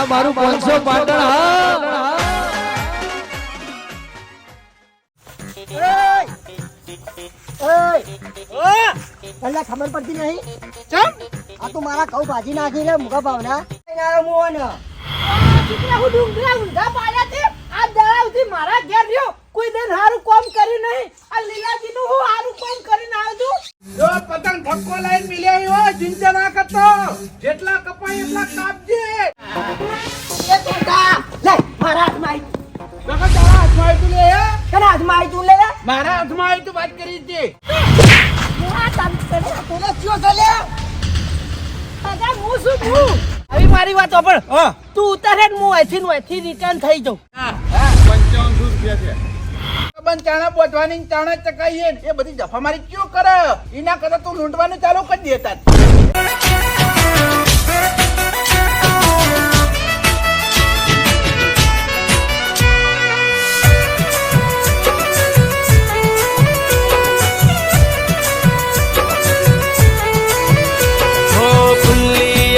આ મારું પાંચસો પાટણ હા. તને ખબર પડતી નહીં? ચમ? આ તું મારા કઉ ભાજી નાખી લે મુખા ભાવના. મોહન હું ડુંગરા ઊંધા પાડ્યા છે આ દળાવથી મારા ઘેર રહ્યો. કોઈ દિન સારું કામ કર્યું નહીં. આ લીલાજી નું હું સારું કામ કરીને આવ્યો છું. જો પતંગ ઠપકો લઈને મિલ્યા હોય ચિંતા ના કરતો. જેટલા કપાય એટલા કાપજે. એ તું લે મારા હાથમાં આવી તારા હાથમાં આવી તું લે હે? તને હાથમાં આવી તું લે? મારા હાથમાં આવી તું વાત કરી છે હું આ તમ તને તને કયો છે લે. અગા હું શું છું હવે મારી વાત સાંભળ હા. તું ઉતારે ને હું અહીંથી અહીંથી રિટર્ન થઈ જાઉં. ચાણા બોધવાની ચાણા ચકાઈએ જફામારી ક્યો કરે? લૂંટવાનું ચાલુ કરી દેતા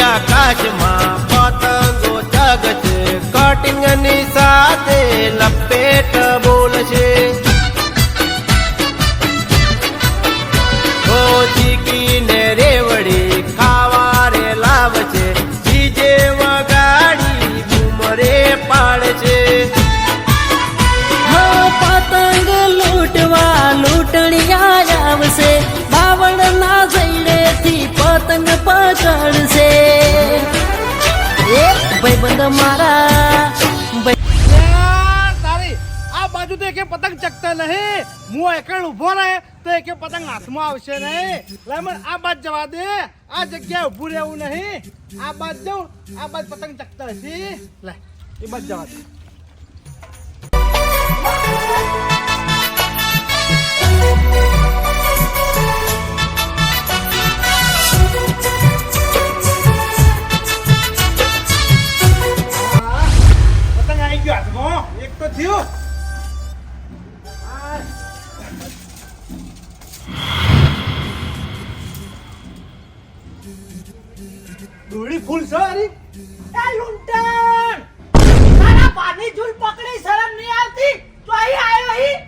આકાશમાં પતંગો જગશે કટિંગની સાથે લપેટ પકડશે એક ભાઈબંધ મારા. આ બાજુ તો એકે પતંગ ચકતા નહીં. હું એકડ ઊભો રહે તો એકે પતંગ હાથમાં આવશે નહીં. લેમન આ બાજ જવા દે. આ જગ્યાએ ઊભું રહેવું નહીં. આ બાજ જવું આ બાજ પતંગ ચકતા હશે. લે, એ બાજ જવા દે. દોરડી ફૂલ સારી એ લુંટણ! તારા પાની ઝૂલ પકડી શરમ નહીં આવતી? તો અહીં આવ્યો અહીં?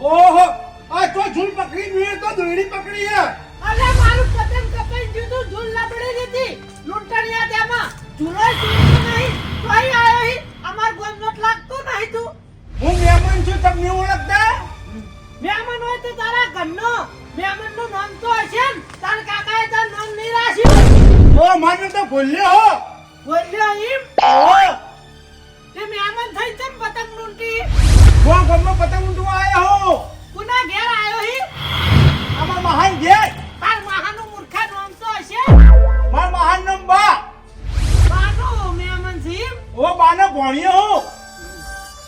ઓહો આ તો ઝૂલ પકડી જોઈએ તો દોરડી પકડી હે અરે મારું પતંગ કપાઈ ગયું તો ઝૂલ લબડી દીધી લૂંટણિયા તેમાં ઝૂલો ઝૂલતો નહીં. તો અહીં આવ્યો અહીં? અમાર ગોમનો લાગતો નહીં તું. હું મહેમાન છું તમને ઓ મને તો ભૂલ્યો હો. ભૂલ્યો એમ? ઓ તે મહેમાન થઈ છે પતંગ લૂંટી? હું ગમનો પતંગ ઊંધું આયો હો? કુના ઘેર આયો હી? અમાર મહાન ઘેર. તાર મહાનું મૂર્ખા નામ તો હશે? માર મહાન નામ બા બાનો છે એમ ઓ બાનો ભણ્યો હો.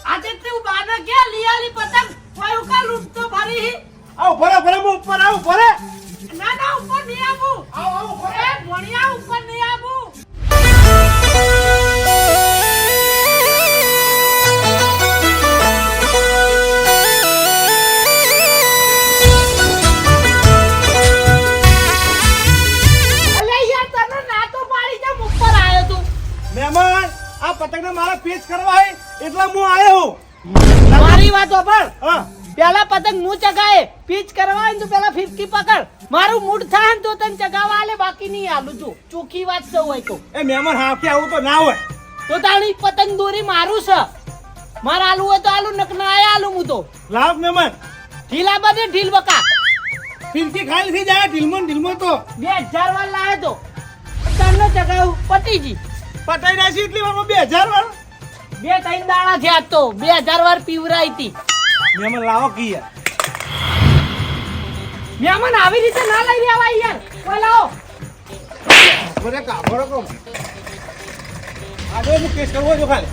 આજે તું બાનો કે લીયાલી પતંગ કોઈ ઉકા લૂંટતો ભરી આવ ભરે ભરે ઉપર આવ ભરે ના ના ઉપર નહીં આવું. આવ આવ એ ભણિયા ઉપર નહીં આવું. અલે યાર તને ના તો પાડી જેમ ઉપર આવ્યો તું. મહેમાન આ પતંગને મારા પીસ કરવા હે એટલે હું હું. મારી વાત પણ હા. પેલા પતંગ હું ચગાય પીચ કરવા તો પેલા ફિરકી પકડ. મારું મૂડ થાય ને તો તને ચગાવા આલે બાકી નહીં આલું. છું ચોખ્ખી વાત સૌ હોય તો. એ મહેમાન હાફે આવું તો ના હોય. તો તાણી પતંગ દોરી મારું છે. મારે આલું હોય તો આલું નક ના આયા આલું હું તો. લાવ મહેમાન. ઢીલા બધે ઢીલ બકા. ફિરકી ખાલી થઈ જાય ઢીલમો ઢીલમો તો. બે હજાર વાર લાવે તો. તને ચગાવું પટીજી પટાઈ નાખી એટલી વાર બે હજાર વાર બે ત્રણ દાડા છે આજ તો. બે હજાર વાર પીવરાઈ હતી. મહેમાન લાવો કી યાર. મહેમાન આવી રીતે ના લઈ રહ્યા યાર. કોઈ લાવો મને કાપડો કહું. આજે હું કેસ કરવો જો ખાલી.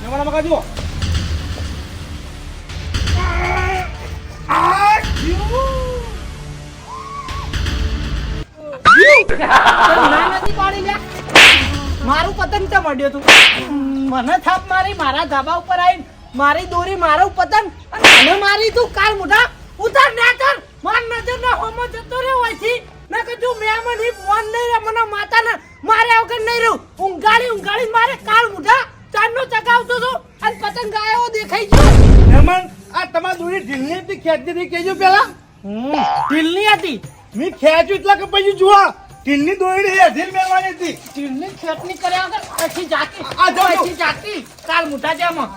મહેમાન મકા જુઓ. મારું પતંગ તો મળ્યો તું? મને થાપ મારી મારા ધાબા ઉપર આવીને મારી દોરી મારું પતંગ અને મને મારી તું કાલ મોઢા ઉતાર ના કર માર નજર ના હોમો જતો રહ્યો હોયથી ના કે તું હું હી ફોન નહીં રે મને માતાના મારે વગર નહીં રહું ઊંઘાડી ઊંઘાડી મારે કાળ મુઢા. ચાંદનો ચગાવતો હતો અને પતંગ આયો દેખાઈ ગયો. મહેમાન આ તમારી દોરી ઢીલની હતી ખેંચતી હતી કેજો પેલા ઢીલની હતી. મેં ખેંચ્યું એટલે કે પછી જુઓ ઢીલની દોરી અઢીલ મેળવાની હતી. ઢીલની ખેતની કર્યા વગર પછી જાતી. આ જાઓ. પછી જાતી. કાળ મુઢા જેમાં.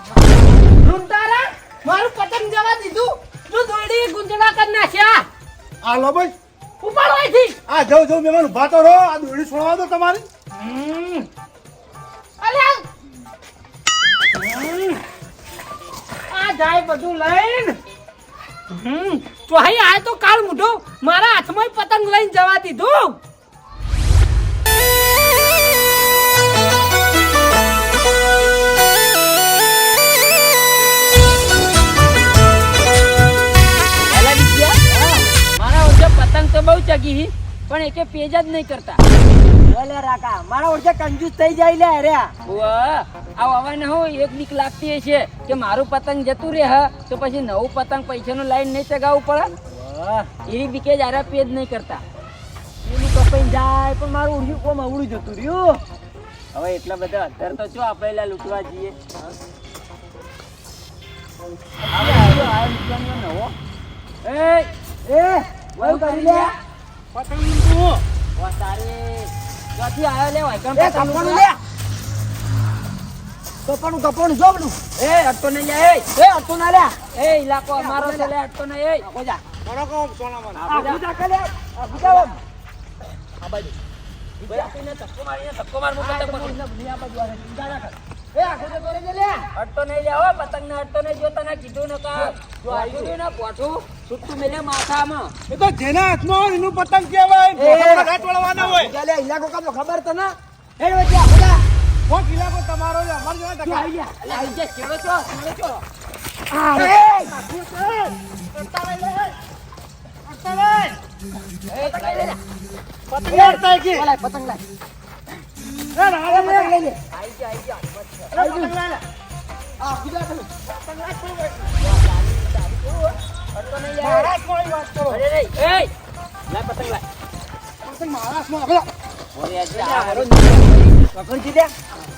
રૂંટારા મારું પતંગ જવા દીધું. તું દોડી ગુંજડા કરી નાખ્યા. આ લો બસ ઉપાડો અહીંથી. આ જાઉં જાઉં મહેમાન ઊભા તો રહો. આ દોરી છોડવા દો તમારી. હમ. આ જાય બધું લઈને. હમ. તો અહીં આ તો કાળ મૂઢો. મારા હાથમાં પતંગ લઈને જવા દીધું. ઓછે તો બહુ ચગી પણ એકે પેજ જ નહીં કરતા. અલે રાકા મારા ઓળખે કંજૂસ થઈ જાય લે અરે. આવ હવે ને હું એક બીક લાગતી હશે કે મારું પતંગ જતું રહે હ તો પછી નવું પતંગ પૈસાનું લાઈન નહીં ચગાવવું પડે? એવી બીકે જ આરા પેજ નહીં કરતા. એનું કપાઈ જાય પણ મારું ઉડ્યું કોમ અવળું જતું રહ્યું. હવે એટલા બધા અત્યારે તો શું આપણે લૂંટવા જઈએ. નવો. એ એ વયું કરી લે પતંગ લૂંટવું. વા તારે ક્યાંથી આવ્યો લે એ પતંગ કપડું? લે. કપડું કપડું જો બધું. એ અટતો નહીં જાય એ. એ હતું ના લે એ ઇલાકો અમારો છે લે અટતો નહીં એ. બોજા કરો કહો સોનામાં. આ પૂજા કે લે? આ પૂજા બમ. વિદ્યાર્થીને ધક્કો મારીને ધક્કો માર મૂકે તો પકડી. એ આ પૂજા કરે. છે લે. અટતો નહીં લે પતંગ ને અટતો નહીં જો તને કીધું ને કા. જો આવ્યું ને પોઠું છૂટું મેલે માથામાં. એ તો જેના હાથમાં હોય એનું પતંગ કહેવાય. ઘાટ વળવાના હોય. પૂજા લે ઇલાકો તો ખબર તો ના હેડ વચ્ચે આ પૂજા કોણ કિલ્લાકો તમારો છે અમારે જેવા ધક્કા. અલે આવી જા ચેડો છો ચેડો છો. એ. પકડી લે લે. પતંગ અડતા કે? લાય પતંગ લાય. લે. પતંગ લઈ લે આઈ જા આઈ જા એ પતંગ લે લે. આ પૂજા કરે અટતો નહીં આવી વાત કરો. અરે રે એ લા પતંગ લા પતંગ મારા હાથમાં આવે. ઓરે આ હારો પકડ જી લે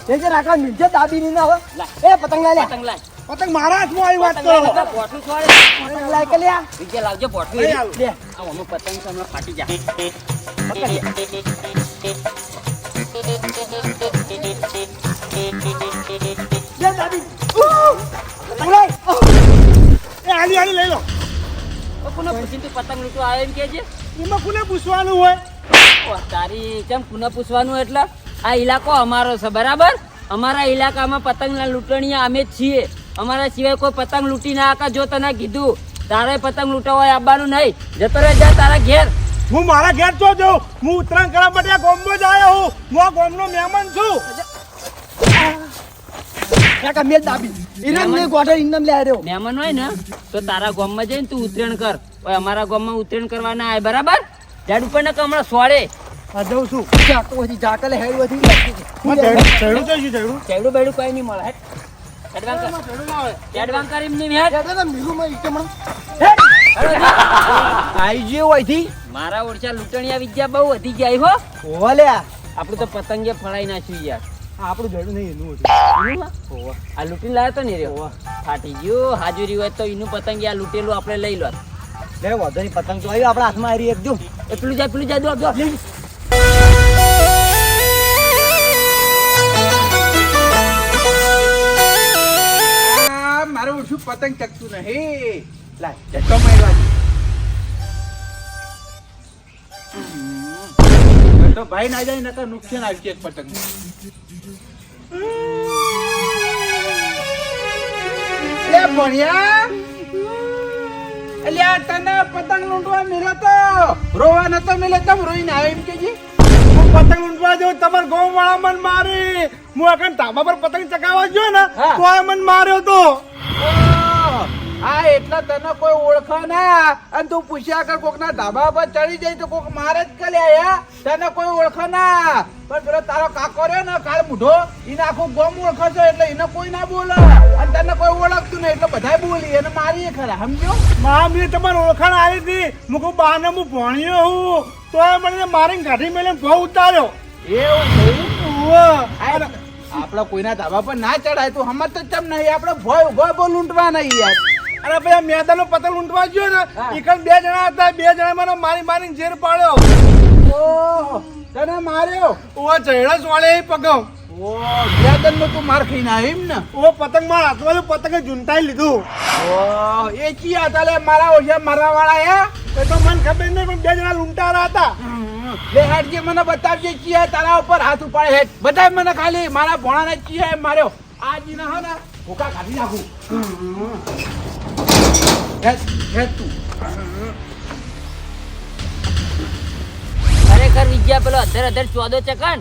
એ જે રાખા મિલજે દાબી ની ના હોય એ પતંગ લાય લે પતંગ લાય પતંગ હાથમાં આવી વાત પતંગ કરો છોડે પતંગ લાય કે લ્યા વિજય લાવજો પોઠું લઈ લે આ ઓનો પતંગ તો હમણાં ફાટી જાય લે હાલી હાલી લઈ લો. કોને પૂછીને તું પતંગ લૂંટવા આવ્યો એમ કહેજે? એમાં કોને પૂછવાનું હોય? તારી કેમ કુને પૂછવાનું એટલે? આ ઇલાકો અમારો છે બરાબર? અમારા ઇલાકામાં પતંગના લૂંટણીયા અમે જ છીએ. અમારા સિવાય કોઈ પતંગ લૂંટી ના આકા જો તને કીધું. તારે પતંગ લૂંટવા હોય આવવાનું નહીં. જતો રહે જા તારા ઘેર. હું મારા ઘેર તો જાઉં. હું ઉત્તરાયણ કરવા માટે ગામમાં જ આવ્યો હું. હું આ ગામનો મહેમાન છું. કાકા મેલ દાબી. ઇરમ ને ગોઠે ઇન્દમ લે આર્યો. મહેમાન હોય ને તો તારા ગામમાં જઈને તું ઉતરેણ કર. ઓય અમારા ગામમાં ઉતરેણ કરવાના આય બરાબર? ઝાડ ઉપર ને કમળા સોળે. આ જઉં છું. જાકો હતી જાકલે હેડ હતી જયડું તો શું ચડું ચડું બેડું કઈ નહીં મળે. એડવાન્સ કર. ના આવે. એડવાન્સ કરી એમની હેટ. દાદા મીરુ માં ઈકે મણ આઈ જે હોયથી. મારા ઓરછા લૂંટણીયા વિદ્યા બહુ વધી ગયા હો. ઓલ્યા આપણું તો પતંગે ફળાઈ નાખ્યું યાર. આપણું જડું નહીં એનું હતું. એનું આ લૂંટી લાવ્યો તો ને રે ફાટી ગયો. હાજરી હોય તો એનું પતંગ આ લૂંટેલું આપણે લઈ લો. લે વધો ની પતંગ તો આવ્યો આપણા હાથમાં આવી એક એટલું એ પેલું જાય પેલું જાય દો દો. મારું ઓછું પતંગ ચકતું નહીં. મારવા તો ભાઈ ના જાય નકર નુકસાન આવી જાય પતંગ લે ભણ્યા. અલ્યા તને પતંગ લૂંટવા મિલે તો. રોવા નતો મિલે તમ રોઈને આવે એમ કેજી હું પતંગ લૂંટવા જો તમાર ગામ વાળા મન મારી. હું આખા ધાબા પર પતંગ ચકાવવા જો ને. તો મને માર્યો તો. આ એટલા તને કોઈ ઓળખે ના. અને તું પૂછ્યા કર કોક ના ધાબા પર ચડી જાય તો કોક મારે જ કલ્યા તને કોઈ ઓળખે ના. પણ પેલો તારો કાકો રહ્યો ને કાળ મૂઢો એને આખું ગોમ ઓળખે છે એટલે એને કોઈ ના બોલે. અને તને કોઈ ઓળખતું નહીં એટલે બધાય બોલી એને મારી ખરા સમજો મા મેં તમારી ઓળખાણ આવી હતી. હું કહું બહાને હું ભણ્યો હું. તો એ મને મારી ગાડી મેલે ભાવ ઉતાર્યો. એવું થયું? આપણે કોઈના ધાબા પર ના ચડાય તો હમર તો ચમ નહીં આપણે ભોય ભોય બોલ લૂંટવા નહીં યાર. અરે ભાઈ મેદાનો પતંગ લૂંટવા ગયો ને હા. બે જણા હતા બે જણા મને મારી મારીને ઝેર પાડ્યો. ઓહ. તને માર્યો? ઓ ચહેડા સોળે પગમ. ઓ બેદન નો તું માર ખાઈને આવી એમ ને? ઓ પતંગ મારા હાથમાં પતંગ ઝૂંટાઈ લીધું. ઓહ એ ચી હતા લે? મારા ઓછા મારવા વાળા હે? એ તો મને ખબર નહીં પણ બે જણા લૂંટારા હતા. લે હેડજે મને બતાવજે ચિયા તારા ઉપર હાથ ઉપાડે હેઠ બતાવ મને ખાલી મારા ભોણાને ચિયા એમ માર્યો. આ જીના હે ને ભૂકા કાઢી નાખું. હેડ હેડ તું. ખરેખર વિજ્ઞા પેલો અધર અધર ચોદો ચકન?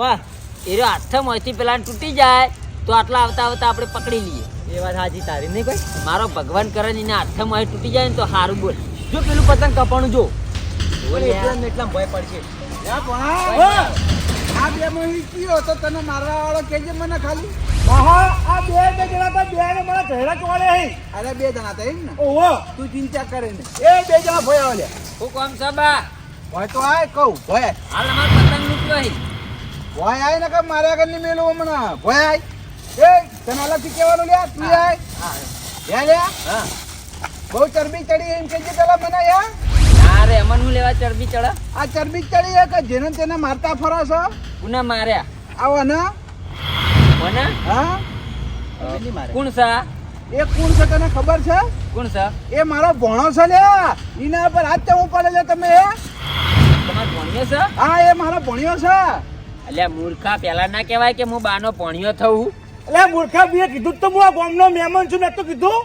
વાહ એરો હાથમાંથી પેલા તૂટી જાય તો આટલા આવતા આવતા આપણે પકડી લઈએ. એ વાત હાજી તારી નહીં ભાઈ મારો ભગવાન કરે ને હાથમાં તૂટી જાય ને તો સારું બોલ. જો પેલું પતંગ કપાણું જો. એટલા ભય પડશે. આ બે માં ચિયો તો તને મારવા વાળો કેજે મને ખાલી. મહા આ બે બે જણા હતા બે ને મારા ચહેરા ચોળે હે. અરે બે જણા હતા એમ ને. ઓહો તું ચિંતા કરે ને. એ બે જણા ભોય આવો હું કોમ સબા ભોય તો આય કહું ભોય. હાલ અમાર પતંગ લૂંટ્યો હે. ભોય આય ને કે માર્યા ઘરની મેલું હમણાં. ભોય આય. એ તને અલગથી કહેવાનું લ્યા તું આય. લે લ્યા. બહુ ચરબી ચડી એમ કેજે પેલા મને યાર ના રે અમન હું લેવા ચરબી ચડા? આ ચરબી ચડી એક કે જેને તેને મારતા ફરો છો? પુના માર્યા? આવો ને. મને હા? કોણ સા એ કોણ છે તને ખબર છે? કોણ સા એ મારો ભોણો છે લે એના પર હાથ ચવું પડે છે તમે હે? છે હા એ મારો ભણ્યો છે. અલ્યા મૂર્ખા પેલા ના કહેવાય કે હું બાનો ભણ્યો થવું એટલે મૂર્ખા બે કીધું તો હું આ ગામનો મહેમાન છું મેં તો કીધું.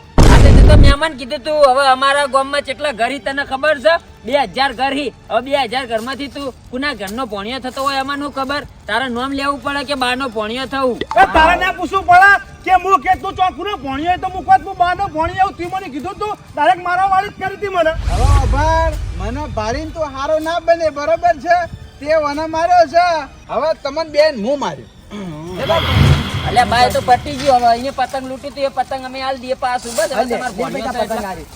તો મહેમાન કીધું તું. હવે અમારા ગામમાં કેટલા ઘર હી તને ખબર છે? બે હજાર ઘર. હી હવે બે હજાર ઘરમાંથી તું કુના ઘરનો ભણ્યો થતો હોય એમાં નું ખબર? તારા નામ લેવું પડે કે બાનો ભણ્યો થવું તારે ના પૂછવું પડે. કે હું કે તું ચોકુનો ભણ્યો હોય તો હું કહું હું બાંધો ભણીએ આવું તું મને કીધું તું ડાયરેક્ટ મારા વાળી જ કરી હતી મને. હવે આભાર મને ભારીને તો હારો ના બને બરોબર છે? તે વને માર્યો છે. હવે તમને બેન હું માર્યો? અલે બાય તો પટી ગયો હવે અહીંયા પતંગ લૂટી તો એ પતંગ અમે હાલ દઈએ પાસ બસ હવે તમારે છે પતંગ. આરી.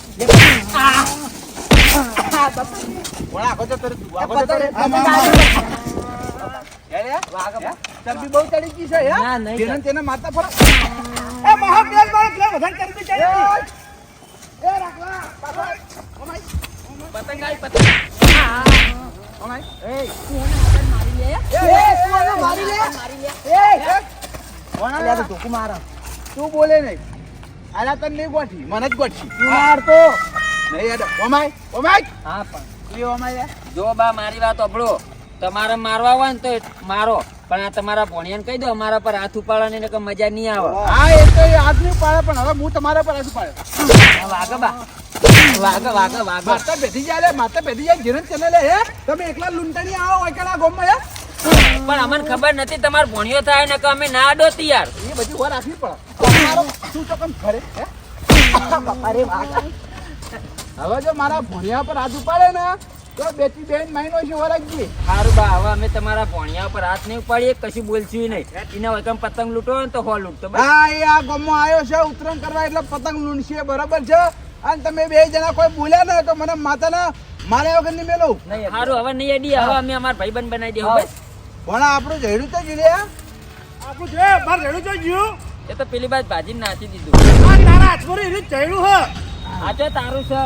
પણ આખો તો તરત તું, આખો તો પતંગ ચરબી બહુ ચડી ગઈ છે હા? ના, નહીં તેના તેને મારતા ફરો. એ મહાપ્રયાગ મારો પેલા વધારે ચરબી ચડી ગઈ એ. રાખલા પાછળ. ઓમાઈ, પતંગ આઈ પતંગ. ઓમાઈ. એ તું મારી લે એ, એ, મારી લે. મારી લે. એ, એ. કોણ તો મારે. તું બોલે નહીં. આલા તને નહીં ગોઠી મને જ ગોઠી તું મારતો. નહીં યાર ઓમાઈ ઓમાઈ હા પણ. તું એ ઓમાઈ જો બા મારી વાત અભળો તમારે મારવા હોય ને તો મારો. પણ આ તમારા ભણિયાને કહી દો અમારા પર હાથ ઉપાડવાની ને મજા નહીં આવે. હા એ તો હાથ નહીં ઉપાડે પણ હવે હું તમારા પર હાથ પાડે વાગે બા. વાગે વાગે વાગે. માતા બેઠી જાય લે માતા બેઠી જાય ચલે લે હે? તમે એકલા લૂંટાણી આવો એકલા ગોમમાં હે? પણ અમને ખબર નથી તમારો ભણ્યો થાય ને કે અમે ના અડોતી યાર એ બધી વાર રાખવી પડે મારો શું તો કમ હે? અરે વાહ. હવે જો મારા ભણ્યા પર હાથ ઉપાડે ને તો બેટી બેન માઈનો છે? વરગજી સારું બા હવે અમે તમારા ભોણિયા પર હાથ નહીં ઉપાડીએ કશું બોલશું નહીં. એના વગર પતંગ લૂંટો ને તો હો લૂંટતો બસ. હા એ આ ગમો આવ્યો છે ઉતરણ કરવા એટલે પતંગ લૂંટશે બરાબર છે? અને તમે બે જણા કોઈ બોલ્યા ને તો મને માતાના મારે વગર નહીં મેલું. સારું હવે નહીં અડી હવે અમે અમારા ભાઈબંધ બનાવી દેવું બસ. ભણા આપણું જઈડું તો જીડે આપણું છે બાર રેડું તો ગયું એ તો પેલી બાદ ભાજી નાખી દીધું. તારા હાથમાં ચહેરું હ. આ તો તારું છે.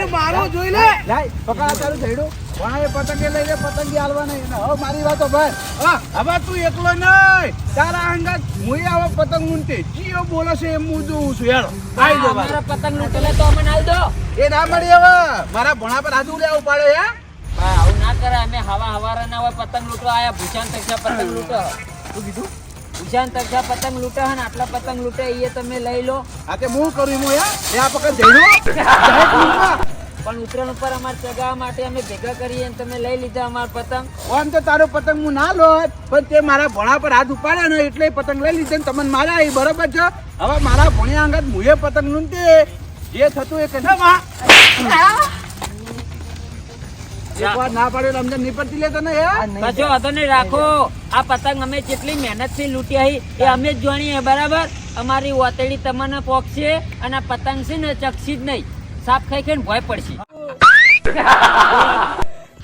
એ મારો જોઈ લે. લાય પકડ તારું જઈડું ભણા એ પતંગે લઈને પતંગી હાલવા નહીં હવે મારી વાતો ભાઈ. હા હવે તું એકલો નહીં. તારા અંગત હું આવો પતંગ લૂંટે જીઓ બોલે છે એમ હું જોઉં છું. યાર આવી જાઓ મારા પતંગ લૂંટેલા તો અમને આલ દો. એ ના મળી હવે. મારા ભણા પર આજુ ઉપાડે પાડે હે? હા, આવું ના કરે. અમે હવા હવારે ના હોય પતંગ લૂંટવા આયા. ભૂષણ તરફા પતંગ લૂંટો. શું કીધું? ભૂષાન તરફા પતંગ લૂટે હન ને આટલા પતંગ લૂટે એ તમે લઈ લો. આ કે હું કરું હું? યાર એ આ પકડ જઈડું પણ ઉત્તરાયણ ઉપર અમારે ચગાવવા માટે અમે ભેગા કરીએ અને તમે લઈ લીધા અમારા પતંગ. આમ તો તારો પતંગ હું ના લો પણ તે મારા ભોણા પર હાથ ઉપાડ્યા ને એટલે પતંગ લઈ લીધો ને તમને મારા એ બરોબર છે? હવે મારા ભોણિયા અંગત મુએ પતંગ લૂંટે. એ જે થતું એ કશા માં ના પાડ્યો અમને નીપડતી લેતો ને કશો વાંધો નહીં રાખો. આ પતંગ અમે જેટલી મહેનતથી લૂંટ્યા હી એ અમે જ જાણીએ બરાબર? અમારી ઓતેડી તમને પોકશે અને આ પતંગ છે ને ચકશી જ નહીં. સાપ ખાઈ ખાઈને ભય પડશે.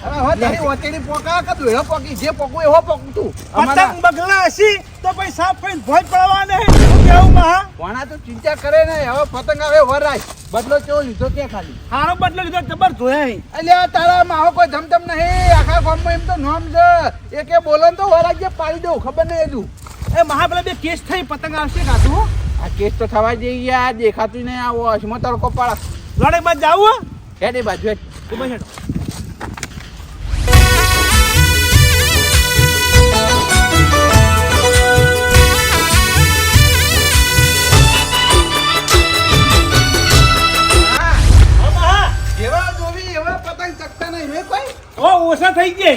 હવે હવે તારી ઓચેડી પોકા કે તું એવો પોકી જે પોકું એવો પોકું તું. પતંગ બગલા હશી તો પછી સાફ કરીને ભોજ પડવા નહીં શું કેવું મહા? ભોણા તો ચિંતા કરે ને હવે પતંગ હવે વરાય. બદલો કેવો લીધો કે ખાલી? હારો બદલો લીધો જબર જોયા નહીં અલ્યા તારા માહો કોઈ ધમધમ નહીં. આખા ગામમાં એમ તો નોમ છે. એકે બોલો તો વરાજ્ય પાડી દઉં ખબર નહીં હજુ એ મહા પેલા બે કેસ થઈ પતંગ આવશે કાતું આ કેસ તો થવા જઈ ગયા દેખાતું નહીં આવો અસમો તડકો પાડા. લડે બાદ જાવું હેડે બાજુ હેડ. તું ઓછા થઈ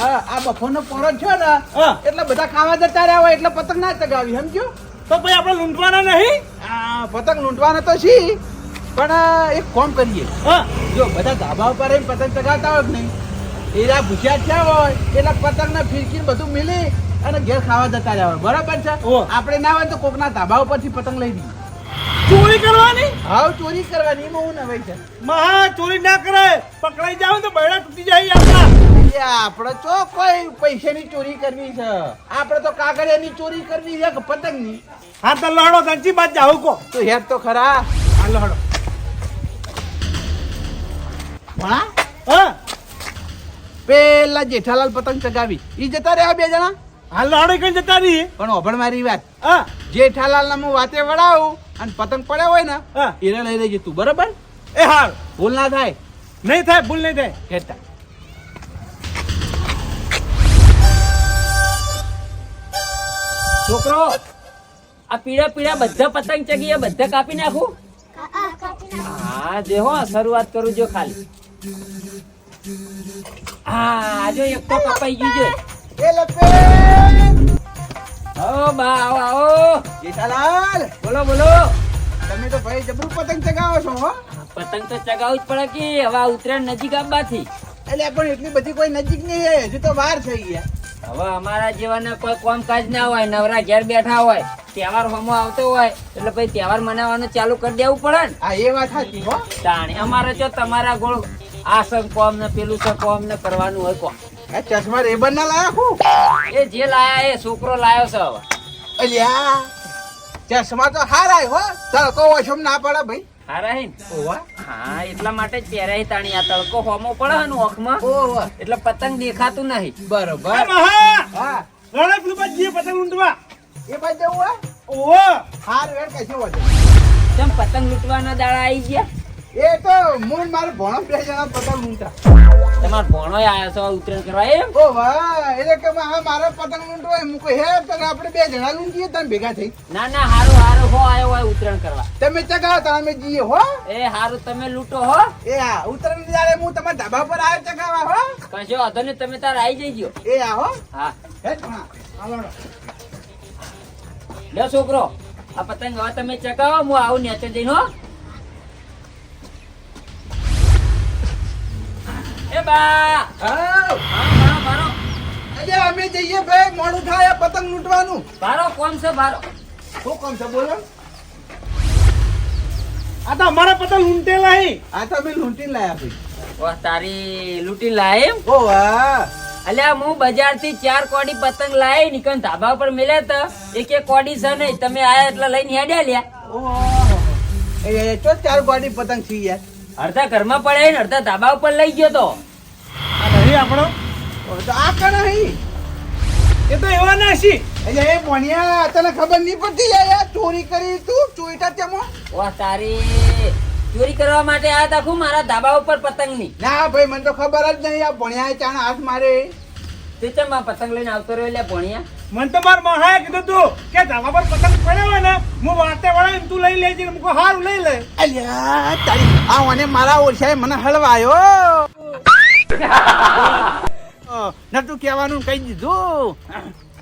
હા, આ બફોરનો પોળો છે ને. એટલે બધા ખાવા જતા રહ્યા હોય એટલે પતંગ ના ચગાવી સમજો તો ભાઈ આપણે લૂંટવાના નહીં? આ પતંગ લૂંટવાના તો છી પણ એક કોમ કરીએ. જો બધા ધાબા ઉપર એમ પતંગ ચગાવતા હોય નહીં? એરા ભૂસ્યા થયા હોય એટલે પતંગ ને ફિરકી બધું મિલી અને ઘેર ખાવા જતા રહ્યા હોય. બરાબર છે? આપણે ના હોય તો કોકના ધાબા ઉપરથી પતંગ લઈ દઈએ ચોરી કરવાની? હાવ ચોરી કરવાની એમાં હું નવાઈ છે મહા ચોરી ના કરે. પકડાઈ જાવ તો બૈડા તૂટી જાય આપણા આપણે તો કોઈ પૈસાની ચોરી કરવી છે. આપણે તો કાગળિયાની ચોરી કરવી છે કે પતંગની? હા તો લડો ધનચી બાદ જાવ કો. તો હેર તો ખરા. હા લડો. ભણા હા. પેલા જેઠાલાલ પતંગ ચગાવી. ઈ જતા રહ્યા બે જણા? હા લડો કઈ જતા રહી? પણ ઓભણ મારી વાત. હા. જેઠાલાલ ને હું વાતે વડાવું. અને પતંગ પડ્યા હોય ને હા. એને લઈ લેજે તું બરાબર? એ હાલ. ભૂલ ના થાય. નહીં થાય ભૂલ નહીં થાય. હેડતા છોકરો આ પીળા પીળા બધા પતંગ ચગી બધા કાપી નાખું? હા જે હો શરૂઆત કરું જો ખાલી. હા જો એક તો કપાઈ ગયું છે. એ આવો બા આવો આવો. જેઠાલાલ બોલો બોલો. તમે તો ભાઈ જબરું પતંગ ચગાવો છો હો? પતંગ તો ચગાવવું જ પડે કે હવે ઉત્તરાયણ નજીક આવવાથી. એટલે પણ એટલી બધી કોઈ નજીક નહીં હજુ તો વાર થઈ ગયા. હવે અમારા જેવાને કોઈ કામકાજ ના હોય નવરા ઘેર બેઠા હોય તહેવાર હોમો આવતો હોય એટલે ભાઈ તહેવાર મનાવવાનું ચાલુ કરી દેવું પડે ને. હા એ વાત સાચી હો. તાણે અમારે જો તમારા ગોળ આ સં કોમ ને પેલું સં કોમ ને કરવાનું હોય કોમ આ ચશ્મા રેબન ના લાયા હું એ જે લાયા એ છોકરો લાયો છે હવે. અલ્યા ચશ્મા તો હારાય હો. તડકો ઓછમ ના પડે ભાઈ. હારા હે ઓવા. હા એટલા માટે જ પહેરાય તાણી આ તડકો હોમો પડે ને ઓખમાં. ઓવા. એટલે પતંગ દેખાતું નહીં. બરોબર. હા. લડે પેલું બાદ પતંગ લૂંટવા. એ બાજુ જવું હે? ઓહો હાર વેર કશું વધે તેમ પતંગ લૂંટવાના દાડા આવી ગયા? એ તો મૂળ મારું ભણો બે જણા પતંગ લૂંટા. તમારો ભણો આવ્યો છો ઉત્તરાયણ કરવા એમ? ઓ વાહ એટલે કે હવે મારે પતંગ લૂંટો હોય મૂકો. હે તો આપણે બે જણા લૂંટીએ તમે ભેગા થઈ. ના ના હારું હારું હો આવ્યો હોય ઉત્તરાયણ કરવા. તમે ચગાવો તો અમે જઈએ હો. એ હારું તમે લૂંટો હો. એ હા ઉત્તરાયણ જ્યારે હું તમારા ધાબા પર આવ્યો ચગાવા હો. કશો વાંધો નહીં તમે તાર આવી જઈજો. એ આ હો. હા. હે હાલો લ્યો છોકરો આ પતંગ હવે તમે ચગાવો હું આવું નેચે જઈને હો. એ બા. હા ભારો ભારો અરે અમે જઈએ ભાઈ મોડું થાય પતંગ લૂંટવાનું. ભારો કોમ છે ભારો શું કોમ છે બોલો. આ તો અમારા પતંગ લૂંટેલા હે. આ તો અમે લૂંટી લાયા ભાઈ. ઓહ તારી લૂંટી લાય એમ? ઓ વાહ અલ્યા હું બજારથી ચાર કોડી પતંગ લાવી નીકળ ધાબા પર મેલ્યા તા એક એક કોડી છે નહીં તમે આયા એટલે લઈને હેડ્યા લ્યા. ઓહો. એ ચો તો ચાર કોડી પતંગ થઈ યાર અડધા ઘરમાં પડે ને અડધા ધાબા ઉપર લઈ ગયો તો. આ નહીં આપણો? તો આ કણ હઈ એ તો એવા ના છે. અરે એ ભણ્યા તને ખબર નહીં પડતી યાર યાર ચોરી કરી તું ચોઈટા તેમાં? વાહ તારી ચોરી કરવા માટે આ તા ખું મારા ધાબા ઉપર પતંગની ના ભાઈ મને તો ખબર જ નહીં આ ભણ્યા ચાણ હાથ મારે. તે ચમ પતંગ લઈને આવતો રહ્યો એટલે ભણ્યા? મને તો માર મહાએ કીધું તું કે ધાબા પર પતંગ પડ્યો ને હું વાતે વળે તું લઈ લેજે મુકો હારું લઈ લે. અલ્યા તારી આ મારા ઓછાએ મને હળવાયો. ન તું કહેવાનું કહી દીધું.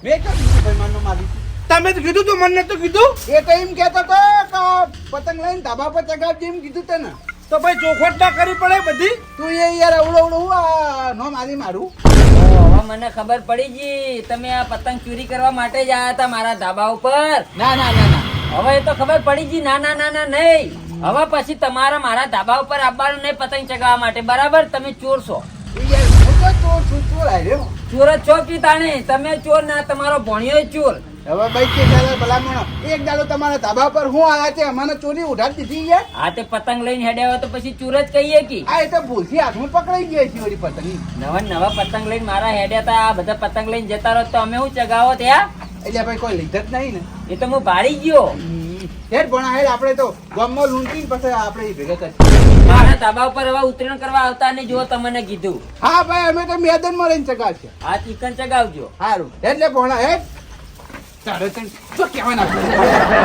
મેં કીધું ભાઈ માનનો મારી તમે તો કીધું તું મને તો કીધું? એ તો એમ કહેતો તો પતંગ લઈને ધાબા પર ચગાવજે એમ કીધું તને તો ભાઈ ચોખવટ ના કરવી પડે બધી? તું એ યાર અવડો અવડો આ નો મારી મારું. મને ખબર પડી ગઈ. તમે આ પતંગ ચોરી કરવા માટે જ આયા હતા મારા ધાબા ઉપર. ના ના ના ના. હવે એ તો ખબર પડી ગઈ. ના ના ના ના નહીં. હવે પછી તમારા મારા ધાબા ઉપર આવવાનું નહીં પતંગ ચગાવવા માટે. બરાબર? તમે ચોર છો. ચોર છું. ચોર આવ્યો ચોર જ છો કી તાણે? તમે ચોર ના તમારો ભણ્યો ચોર. હવે ભાઈ કે દાદા ભલામણ એક દાડો તમારા ધાબા પર હું આયા છે અમને ચોરી ઉઠાડી દીધી યાર આ તે પતંગ લઈને હેડ્યા તો પછી ચૂર જ કહીએ કે. આ એ તો ભૂલથી હાથમાં પકડાઈ ગયા છે ઓરી પતંગ નવા નવા પતંગ લઈને મારા હેડ્યા હતા આ બધા પતંગ લઈને જતા રહો તો અમે હું ચગાવો ત્યાં એટલે ભાઈ કોઈ લીધા જ નહીં ને. એ તો હું ભાડી ગયો. હેડ ભણા હેડ આપણે તો ગામમાં લૂંટીને પછી આપણે ભેગા કરીએ મારા ધાબા ઉપર હવે ઉતરણ કરવા આવતા નહીં જો તમને કીધું. હા ભાઈ અમે તો મેદાનમાં રહીને ચગાવશે. આ ચિકન ચગાવજો. સારું એટલે ભણા હેડ. તારે તને શું કહેવાના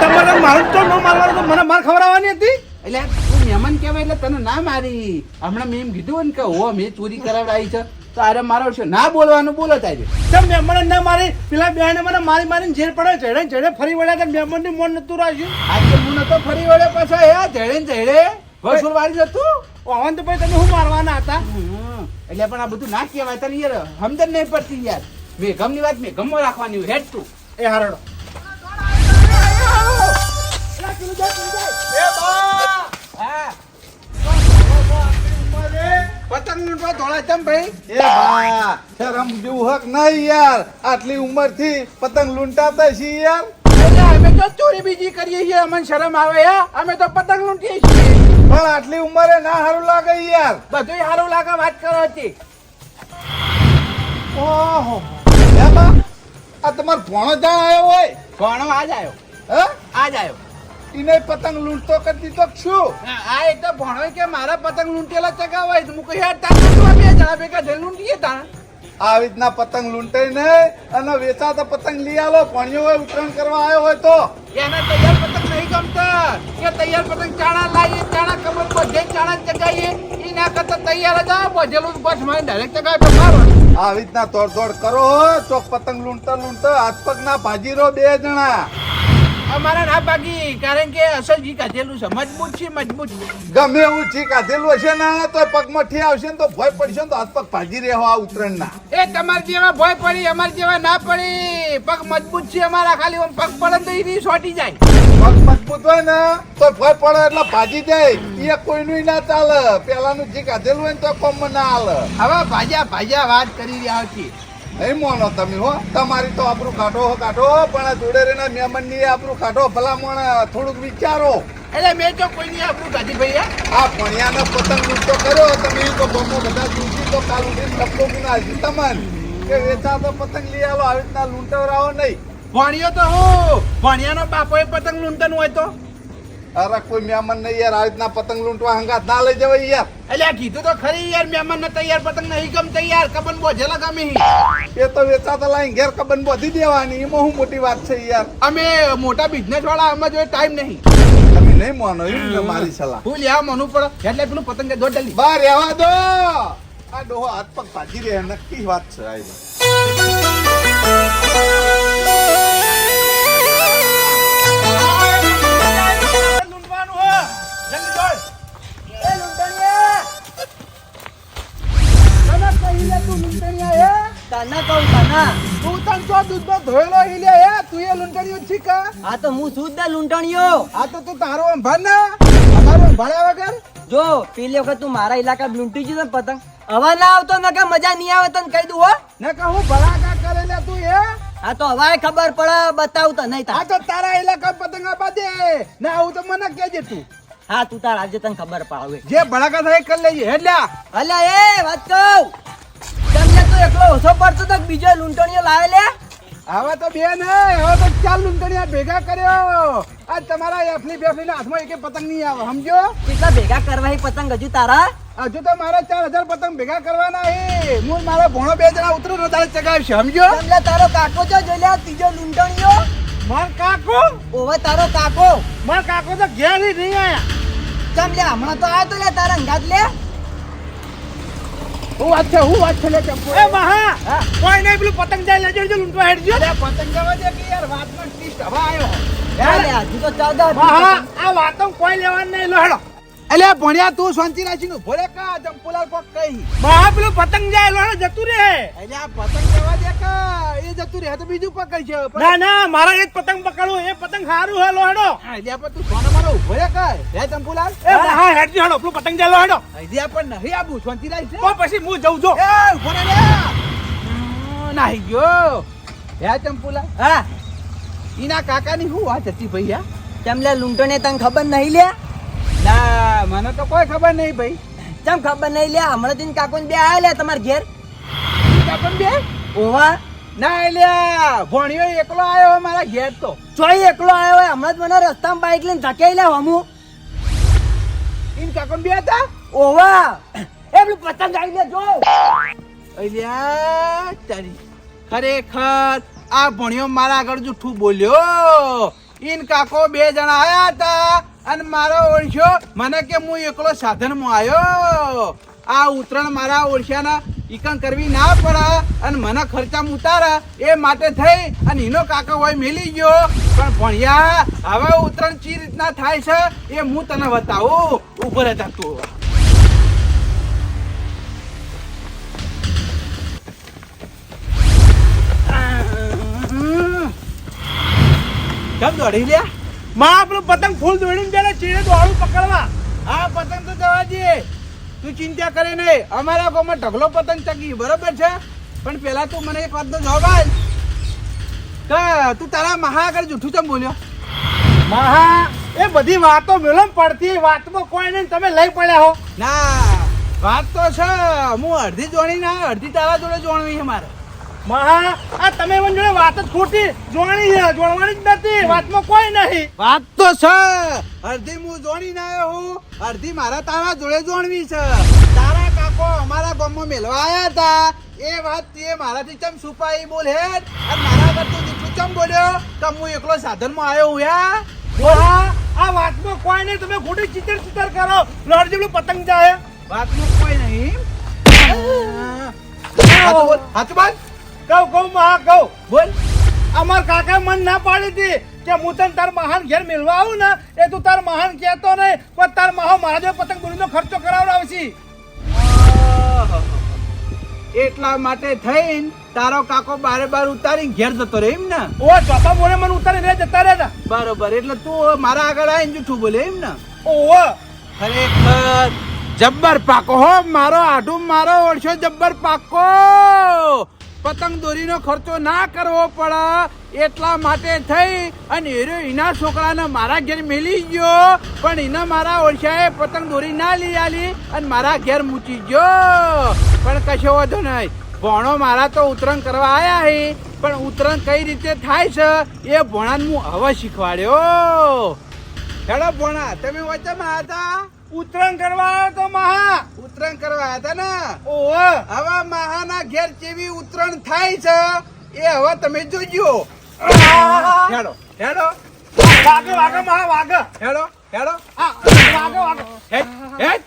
તમારે મારું તો ન મારવાનું તો મને માર ખવડાવવાની હતી? એટલે તું મહેમાન કહેવાય એટલે તને ના મારી. હમણાં મેં એમ કીધું ને કે હો મેં ચોરી કરાવડાવી છે. તો આરે મારો છે. ના બોલવાનું બોલો તારે. તેમ મહેમાન ના મારી. પેલા બેને મને મારી મારીને ઝેર પડે ચડે ચડે ફરી વળ્યા તો મહેમાનની મન નતું રાખ્યું. આજે હું નતો ફરી વળે પાછા હે ને ધેડે વસૂલ વાળી જતું ઓવન તો ભાઈ તમે શું મારવાના હતા. એટલે પણ આ બધું ના કહેવાય તને યાર. સમજણ નહીં પડતી યાર. મેઘમની વાત મેઘમમાં રાખવાની હોય. હેડ તું. એ હારડો. પતંગ લૂંટવા દોડા ચમ ભાઈ. એ બા શરમ જેવું હક નહીં યાર. આટલી ઉંમરથી પતંગ લૂંટાતા છીએ યાર. અમે તો ચોરી બીજી કરીએ છીએ. અમને શરમ આવે હે? અમે તો પતંગ લૂંટીએ છીએ. પણ આટલી ઉંમરે ના સારું લાગે યાર. બધું સારું લાગે વાત કરો હતી. ઓહો. એ બા આ તમારો ભોણો જાણ આવ્યો હોય? ભણો આજ આવ્યો હે? આજ આવ્યો એને પતંગ લૂંટતો કરતી તો છું આ એ તો ભણો કે મારા પતંગ લૂંટેલા ચગાવાય તો હું કહી યાર તાર બે જણા ભેગા થઈને લૂંટીએ તાણ. આવી રીતના પતંગ લૂંટાઈ ને અને વેચાતા પતંગ લઈ આલો. ભણ્યો હોય ઉત્તરાયણ કરવા આવ્યો હોય તો. એને તૈયાર પતંગ નહીં ગમતા. કે તૈયાર પતંગ ચાણા લાવીએ ચાણા કમર બધે ચાણા ચગાવીએ. એ ના કરતા તૈયાર જ બધેલું બસ મારે ડાયરેક્ટ ચગાવે તો મારો આવી રીતના તોડ તોડ કરો ચોક પતંગ લૂંટતા લૂંટતા હાથ પગ ના ભાજી બે જણા. અમારા ના બાકી કારણ કે અસલજી કાઢેલું છે. મજબૂત છે મજબૂત. ગમે એવું ચીક કાઢેલું હશે ને તો પગમાં ઠી આવશે ને તો ભય પડશે ને તો હાથ પગ ભાજી રહેવો આ ઉતરણ ના એ તમાર જેવા ભય પડી અમાર જેવા ના પડી. પગ મજબૂત છે અમારા ખાલી આમ પગ પડે તો એની સોટી જાય. પગ મજબૂત હોય ને તો ભય પડે એટલે ભાજી જાય. એ કોઈનું ના ચાલે. પેલાનું જે કાઢેલું હોય ને તો કોમ ના હાલે. હવે ભાજ્યા ભાજ્યા વાત કરી રહ્યા છીએ. નહીં મોનો તમે હો તમારી તો આપણું કાઢો કાઢો પણ જોડે રહીને મહેમાનની આપણું કાઢો ભલા મોણ થોડુંક વિચારો. એટલે મેં તો કોઈની આપણું કાઢી ભાઈ આ ભણિયાનો પતંગ લૂંટો કર્યો તમે તો બમો બધા લૂંટી તો કાલ ઉઠીને ડબ્બો ગુના છે તમને કે વેચા તો પતંગ લઈ આવો આવી રીતના લૂંટવરાવો નહીં. ભણ્યો તો હું ભણ્યાનો બાપો એ પતંગ લૂંટન હોય તો? અરે કોઈ મહેમાન નહીં યાર આવી રીતના પતંગ લૂંટવા હંગાત ના લઈ જવાય યાર. એટલે કીધું તો ખરી યાર મહેમાન ને તૈયાર પતંગ નહીં ગમ તૈયાર કબન બોજેલા લગામી. એ તો વેચાતા લાઈ ઘેર કબન બોધી દેવાની એમાં શું મોટી વાત છે યાર? અમે મોટા બિઝનેસ વાળા અમે જોઈએ ટાઈમ નહીં. તમે નહીં માનો એમ ને મારી સલાહ. હું લેવા મનુ પડે એટલે પેલું પતંગ દોડ ડલી. બહાર રહેવા દો. આ ડોહો હાથ પગ ભાજી રહે નક્કી વાત છે આ તાના કહું તાના. તું તન તો દૂધનો ધોયેલો ઈ લે હે? તું એ લૂંટણીઓ છી કા આ તો હું શુદ્ધ લૂંટણીયો આ તો તું તારો અંભાર ના? અમારો અંભાળ્યા વગર જો પેલી વખત તું મારા ઇલાકા લૂંટી ગયો ને પતંગ. હવે ના આવતો ને મજા નહીં આવે તને કહી દઉં હો. ને કહું ભલાકા કરે લે તું એ આ તો હવે ખબર પડે બતાવ તો નહીં આ તા તારા ઇલાકા પતંગ આપા દે. ના આવું તો મને કેજે તું. હા તું તાર આજે તને ખબર પાડે. જે ભડાકા થાય કરી લેજે એટલે અલ્યા એ વાત કહું. તો એકલો ઓછો પડતો તો બીજો લૂંટણીઓ લાવે લે. હવે તો બે નહીં હવે તો ચાર લૂંટણીયા ભેગા કર્યો આજ તમારા એફલી બેફલી હાથમાં એક પતંગ નહીં આવે સમજો? કેટલા ભેગા કરવા પતંગ હજુ તારા? હજુ તો મારા ચાર હજાર પતંગ ભેગા કરવાના હે. હું મારા ભોણો બે જણા ઉતરું ને તારે ચગાવશે સમજો? એટલે તારો કાકો છે જોઈ લે આ ત્રીજો લૂંટણીયો માર કાકો? ઓવે તારો કાકો. માર કાકો તો ઘેર નહીં આયા. ચમ લે હમણાં તો આયો તો લે તારા અંગાત લે. હું વાત છે હું વાત છે લે ચંપુ એ મહા! કોઈ નહીં પેલું પતંગ જાય લેજો લેજો લૂંટવા હેડજો. અરે પતંગ જવા દે કે યાર વાતમાં હવે આવ્યો. લે હજુ તો મહા આ વાતો કોઈ લેવાનું નહીં. લો હેડો. એટલે ભણ્યા તું શાંતિ રાખી નું ભોરે કા ચંપુલાલ કોક કઈ બા પેલું પતંગ જાય લો જતું રે એટલે આ પતંગ જવા દે કા એ જતું રે તો બીજું પકડ છે. પણ- ના ના મારા એ જ પતંગ પકડો એ પતંગ સારું હે લો હેડો હા, એટલે આપણે તું સોના મારો ઊભો રે કા. હે ચંપુલાલ એ મહા હેડજો હેડો પેલું પતંગ જાય લો હેડો પણ નહીં આબુ શાંતિ રાખ છે તો પછી હું જઉં છું એ ઊભો રે નાહી ગયો. હે ચંપુલાલ હા. ઈના કાકાની શું વાત હતી ભાઈ હા ચમ લે લૂંટણીએ તને ખબર નહીં લે ના મને તો કોઈ ખબર નહીં ભાઈ. ચમ ખબર નહીં? લે હમણાં દિન કાકો બે આયા લે તમાર ઘેર. કાકો બે? ઓવા. ના લ્યા ભણ્યો એકલો આવ્યો મારા ઘેર તો. ચોઈ એકલો આવ્યો હોય હમણાં જ મને રસ્તામાં બાઈક લઈને ધકેલી લે હમું. ઈન કાકો બે હતા? ઓવા. એ પેલું પતંગ આવી લે જો. અલ્યા તારી ખરેખર આ ભણ્યો મારા આગળ જૂઠું બોલ્યો. ઈન કાકો બે જણા આયા હતા. અને મારો ઓળખ્યો મને કે હું એકલો સાધનમાં આવ્યો. આ ઉતરણ મારા ઓળખ્યાના ઈકણ કરવી ના પડે અને મને ખર્ચામાં ઉતારા એ માટે થઈ અને એનો કાકો હોય મેલી ગયો. પણ ભણ્યા, હવે ઉતરણ ચી રીતના થાય છે એ હું તને બતાવું. ઊભો રહેતા તું કેમ દોડી લ્યા માં આપણું પતંગ ફૂલ દોડીને જાય ચીડે દોડું પકડવા. આ પતંગ તો જવા દે. તું ચિંતા કરે નહીં. અમારા ગામમાં ઢગલો પતંગ ચગી, બરોબર છે? પણ પેલા તું મને એક વાત તો જવાબ કે, તું તારા મહા આગળ જૂઠું ચમ બોલ્યો? મહા, એ બધી વાતો મેલમ પડતી વાતમાં કોઈ નહીં, તમે લઈ પડ્યા હો. ના, વાત તો છે. હું અડધી જોણી ના, અડધી તારા જોડે જોણવી છે મારે. મહા આ તમે મને જોડે વાત જ ખોટી જોણી છે જ નથી વાતમાં કોઈ નહીં. વાત તો છે. અડધી હું જોણી ના આવ્યો હું અડધી મારા તારા જોડે જોણવી છે. તારા કાકો અમારા ગામમાં મેલવા આવ્યા હતા. એ વાત તે મારાથી ચમ છુપાઈ બોલ હે અને મારા આગળ તું જૂઠું ચમ બોલ્યો? કે હું એકલો સાધનમાં આવ્યો હું યા મહા આ વાતમાં કોઈ નહીં તમે ખોટી ચિતર ચિતર કરો. પેલું પતંગ જાય વાતમાં કોઈ નહીં. હાથ બોલ. કહું કહું મહા કહું બોલ. અમાર કાકા મન ના પાડી હતી કે હું તને તાર મહાન ઘેર મેળવા આવું ને એ તું તાર મહાન કહેતો નહીં પણ તાર મહા મારા જો પતંગ દોરીનો ખર્ચો કરાવડાવશે આહ. એટલા માટે થઈને તારો કાકો બારે બાર ઉતારીને ઘેર જતો રહે એમ ને? ઓ ચોથા મોરે મને ઉતારી રે જતા રહે બરોબર એટલે તું મારા આગળ આવીને જૂઠું બોલે એમ ને? ઓહો. ખરેખર જબ્બર પાકો હો મારો આઢું મારો ઓળશો જબ્બર પાકો. પતંગ દોરીનો ખર્ચો ના કરવો પડે. એટલા માટે થઈ અને એરો એના છોકરાને મારા ઘેર મેલી ગયો. પણ એને મારા ઓળખાએ પતંગ દોરી ના લઈ આલી અને મારા ઘેર મૂકી ગયો. પણ કશો વાંધો નહીં. ભોણો મારા તો ઉતરણ કરવા આવ્યા હે. પણ ઉતરણ કઈ રીતે થાય છે એ ભોણાને હું હવે શીખવાડ્યો. હેડો ભોણા, તમે વચ્ચેમાં હતા? ઉતરણ કરવા તો મહા. ઉતરણ કરવા હતા ને? ઓહો. હવે મહાના ઘેર કેવી ઉતરણ થાય છે એ હવે તમે જોજો. હેડો હેડો. વાગે વાગે મહા વાગે. હેડો હેડો. હા વાગે વાગે. હેડ હેડ.